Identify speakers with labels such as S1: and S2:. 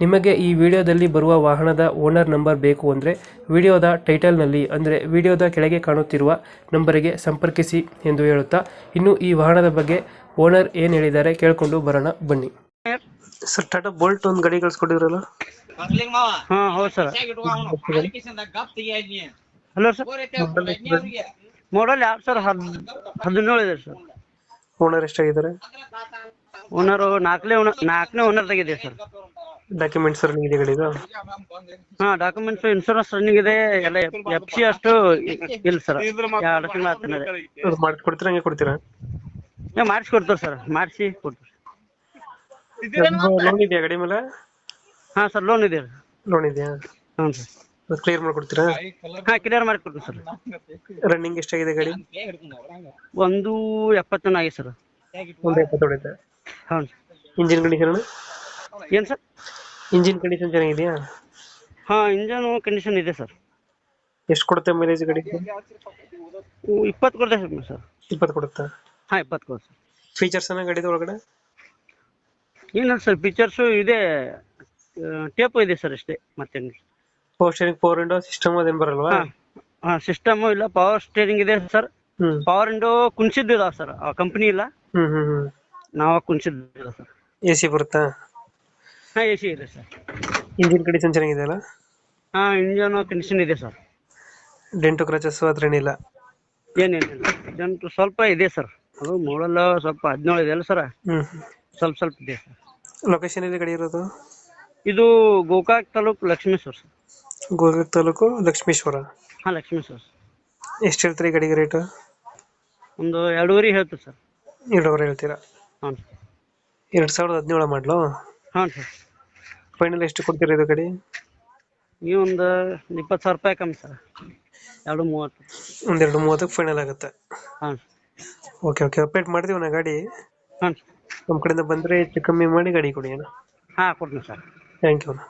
S1: ನಿಮಗೆ ಈ ವಿಡಿಯೋದಲ್ಲಿ ಬರುವ ವಾಹನದ ಓನರ್ ನಂಬರ್ ಬೇಕು ಅಂದರೆ ವಿಡಿಯೋದ ಟೈಟಲ್ನಲ್ಲಿ ಅಂದರೆ ವಿಡಿಯೋದ ಕೆಳಗೆ ಕಾಣುತ್ತಿರುವ ನಂಬರಿಗೆ ಸಂಪರ್ಕಿಸಿ ಎಂದು ಹೇಳುತ್ತಾ ಇನ್ನು ಈ ವಾಹನದ ಬಗ್ಗೆ ಓನರ್ ಏನು ಹೇಳಿದ್ದಾರೆ ಕೇಳಿಕೊಂಡು ಬರೋಣ ಬನ್ನಿ. ಸರ್ ಟಾಟಾ ಬೋಲ್ಟ್ ಒಂದು ಗಾಡಿ ಕಳ್ಸ್ಕೊಟ್ಟಿದ್ರಲ್ಲ?
S2: ಹಾ ಹೌದು sir. Hello sir. Model sir? ಹದ್ ಹದಿನೇಳು ಇದೆ ಸರ್.
S1: ಓನರ್ ಎಷ್ಟಾಗಿದ್ದಾರೆ?
S2: ಓನರು ನಾಲ್ಕನೇ ಓನರ್ ನಾಲ್ಕನೇ ಓನರ್ ತೆಗಿದೆ ಸರ್.
S1: ಡಾಕ್ಯುಮೆಂಟ್ಸ್ ರನ್ನಿಂಗ್ ಇದೆ ಇದು
S2: ಹಾ ಡಾಕ್ಯುಮೆಂಟ್ಸ್ ಇನ್ಶೂರೆನ್ಸ್ ರನ್ನಿಂಗ್ ಇದೆ ಎಲ್ಲ ಎಫ್ ಸಿ ಅಷ್ಟು ಇಲ್ಲ ಸರ್ ಎರಡು ತಿಂಗಳು
S1: ಮಾರ್ಕ್ ಮಾಡಿಸ್ಕೊಡ್ತೀರಾ ಹಂಗೆ ಕೊಡ್ತೀರಾ?
S2: ಮಾಡಿಸ್ಕೊಡ್ತಾರೆ ಸರ್ ಮಾಡಿಸಿ ಕೊಡ್ತೀವಿ.
S1: ಲೋನ್ ಇದೆಯಾ ಗಾಡಿ ಮೇಲೆ?
S2: ಹಾ ಸರ್ ಲೋನ್ ಇದೆ.
S1: ಲೋನ್ ಇದೆಯಾ?
S2: ಹ್ಞೂ ಸರ್
S1: ಕ್ಲಿಯರ್ ಮಾಡ್ಕೊಡ್ತೀರಾ?
S2: ಹಾ ಕ್ಲಿಯರ್ ಮಾಡಿಕೊಡ್ತೀನಿ ಸರ್
S1: ರನ್ನಿಂಗ್ ಎಷ್ಟಾಗಿದೆ ಗಾಡಿ?
S2: ಒಂದು ಎಪ್ಪತ್ತನ ಆಗಿದೆ ಸರ್
S1: ಒಂದು ಎಪ್ಪತ್ತೊಂದು ಹೊಡೆಯುತ್ತೆ
S2: ಇಂಜಿನ್
S1: ಇಂಜಿನ್ ಕಂಡೀಷನ್
S2: ಏನು ಸರ್
S1: ಇಂಜಿನ್ ಕಂಡೀಷನ್ ಚೆನ್ನಾಗಿದೆಯಾ?
S2: ಹಾ ಇಂಜನ್ ಕಂಡೀಷನ್ ಇದೆ ಸರ್
S1: ಎಷ್ಟು ಕೊಡುತ್ತೆ ಮೈಲೇಜ್ ಗಾಡಿ
S2: ಇಪ್ಪತ್ತು ಕೊಡುತ್ತೆ ಸರ್
S1: ಇಪ್ಪತ್ತು ಕೊಡುತ್ತಾ?
S2: ಹಾ ಇಪ್ಪತ್ತು ಸರ್
S1: ಫೀಚರ್ಸ್ ಅನ್ನ ಗಾಡಿದ ಒಳಗಡೆ?
S2: ಏನಿಲ್ಲ ಸರ್ ಫೀಚರ್ಸು ಇದೆ. ಟೇಪ್ ಇದೆ ಸರ್ ಅಷ್ಟೇ ಮತ್ತೇನು
S1: power steering power window system ಅದೇನು ಬರಲ್ವಾ?
S2: ಹಾ ಸಿಸ್ಟಮ್ ಇಲ್ಲ ಪವರ್ ಸ್ಟೇರಿಂಗ್ ಇದೆ ಸರ್ ಪವರ್ ವಿಂಡೋ ಕುಣ್ಸಿದ್ದು ಇದಾವೆ ಸರ್ ಆ ಕಂಪ್ನಿ ಇಲ್ಲ.
S1: ಇಲ್ಲ
S2: ನಾವು ಕುಣ್ಸಿದ್ದು ಸರ್
S1: ಎ ಸಿ ಬರುತ್ತಾ?
S2: ಹಾಂ ಎ ಸಿ ಇದೆ ಸರ್.
S1: ಇಂಜಿನ್ ಕಂಡೀಷನ್ ಚೆನ್ನಾಗಿದೆ ಅಲ್ಲ?
S2: ಹಾಂ ಇಂಜನ್ ಕಂಡೀಷನ್ ಇದೆ ಸರ್.
S1: ಡೆಂಟು ಕ್ರಚಸ್ ಹತ್ರ ಏನಿಲ್ಲ.
S2: ಏನೇನಿಲ್ಲ ಜಂಟು ಸ್ವಲ್ಪ ಇದೆ ಸರ್. ಅದು ಮೂಳೆಲ್ಲ ಸ್ವಲ್ಪ ಹದಿನೇಳು ಇದೆ ಅಲ್ಲ ಸರ್.
S1: ಹ್ಮ್.
S2: ಸ್ವಲ್ಪ ಸ್ವಲ್ಪ ಇದೆ ಸರ್.
S1: ಲೊಕೇಶನ್ ಎಲ್ಲಿ ಗಾಡಿ ಇರೋದು?
S2: ಇದು ಗೋಕಾಕ್ ತಾಲೂಕು ಲಕ್ಷ್ಮೇಶ್ವರ ಸರ್.
S1: ಗೋಕಾಕ್ ತಾಲೂಕು ಲಕ್ಷ್ಮೇಶ್ವರ.
S2: ಹಾಂ ಲಕ್ಷ್ಮೇಶ್ವರ
S1: ಎಷ್ಟು ಹೇಳ್ತೀರಿ ಈ ಗಾಡಿಗೆ ರೇಟು
S2: ಒಂದು ಎರಡೂವರೆ ಹೇಳ್ತೀವಿ ಸರ್.
S1: ಎರಡೂವರೆ ಹೇಳ್ತೀರಾ?
S2: ಹಾಂ
S1: ಎರಡು ಸಾವಿರದ ಹದಿನೇಳು ಮಾಡಲು?
S2: ಹಾಂ ಸರ್.
S1: ಫೈನಲ್ ಎಷ್ಟು ಕೊಡ್ತೀರಾ ಇದು ಗಾಡಿ
S2: ನೀವು ಒಂದು ಇಪ್ಪತ್ತು ಸಾವಿರ ರೂಪಾಯಿ ಕಮ್ಮಿ ಸರ್. ಎರಡು ಮೂವತ್ತು.
S1: ಒಂದೆರಡು ಮೂವತ್ತಕ್ಕೆ ಫೈನಲ್ ಆಗುತ್ತೆ.
S2: ಹಾಂ
S1: ಓಕೆ ಓಕೆ ಅಪ್ಡೇಟ್ ಮಾಡ್ತೀವಿ ನಾ ಗಾಡಿ.
S2: ಹಾಂ
S1: ನಮ್ಮ ಕಡೆಯಿಂದ ಬಂದರೆ ಹೆಚ್ಚು ಕಮ್ಮಿ ಮಾಡಿ ಗಾಡಿ ಕೊಡಿ ಅಣ್ಣ.
S2: ಹಾಂ ಕೊಡ್ತೀನಿ ಸರ್.
S1: ಥ್ಯಾಂಕ್ ಯು ಅಣ್ಣ.